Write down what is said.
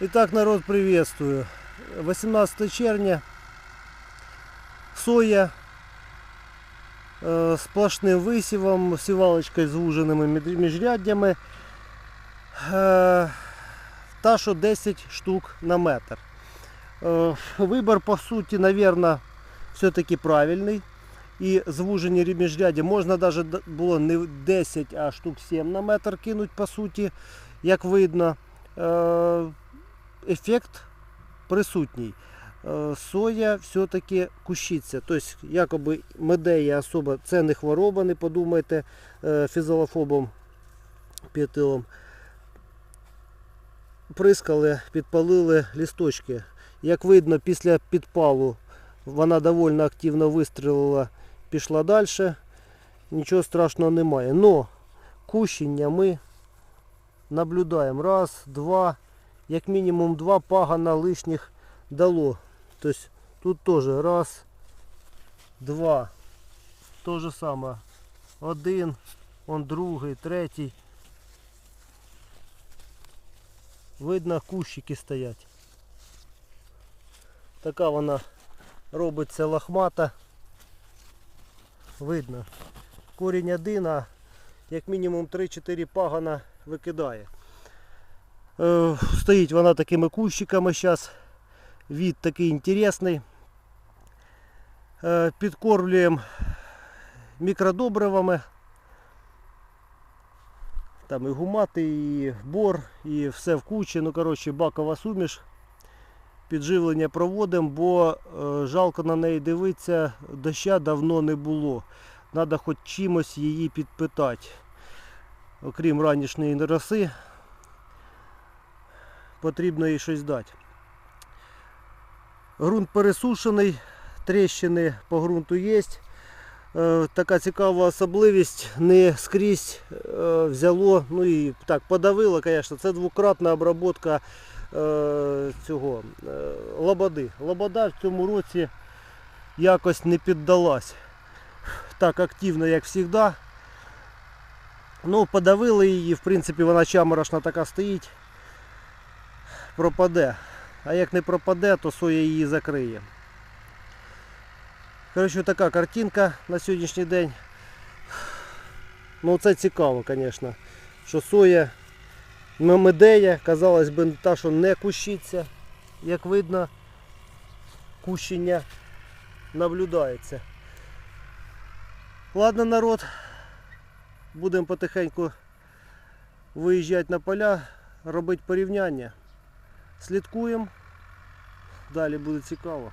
Итак, народ, приветствую. 18 червня. Соя е, сплошним висівом, сівалочкою з вуженими між- міжряддями. Е, Та, що 10 штук на метр. Е, Вибір, по суті, мабуть, все-таки правильний. І звужені міжряддя можна навіть було не 10, а штук 7 на метр кинуть, по суті, як видно. Ефект присутній. Е, Соя все-таки кущиться. Тобто, якоби медея особа, це не хвороба, не подумайте е, фізолофобом п'ятилом. Прискали, підпалили лісточки. Як видно, після підпалу вона доволі активно вистрілила, пішла далі. Нічого страшного немає. Но кущення ми наблюдаємо. Раз, два, як мінімум два пагана лишніх дало. Тобто тут теж раз, два. То же саме. Один, он другий, третій. Видно, кущики стоять. Така вона робиться лохмата. Видно. Корінь один, а як мінімум 3-4 пагана викидає. Е, Стоїть вона такими кущиками зараз. Від такий інтересний. Е, Підкормлюємо мікродобривами. Там і гумати, і бор, і все в кучі. Ну, коротше, бакова суміш. Підживлення проводимо, бо е, жалко на неї дивитися, доща давно не було. Треба хоч чимось її підпитати. Окрім ранішньої роси, потрібно їй щось дати. Грунт пересушений, тріщини по ґрунту є. Е, Така цікава особливість, не скрізь е, взяло, ну і так, подавило, звісно, це двократна обробка е, цього лободи. Лобода в цьому році якось не піддалась так активно, як завжди. Ну, подавили її, в принципі, вона чаморошна така стоїть. Пропаде. А як не пропаде, то соя її закриє. Коротше, така картинка на сьогоднішній день. Ну це цікаво, звісно. Що соя медея, казалось би, та, що не кущиться. Як видно, кущення наблюдається. Ладно, народ, будемо потихеньку виїжджати на поля, робити порівняння. Слідкуємо. Далі буде цікаво.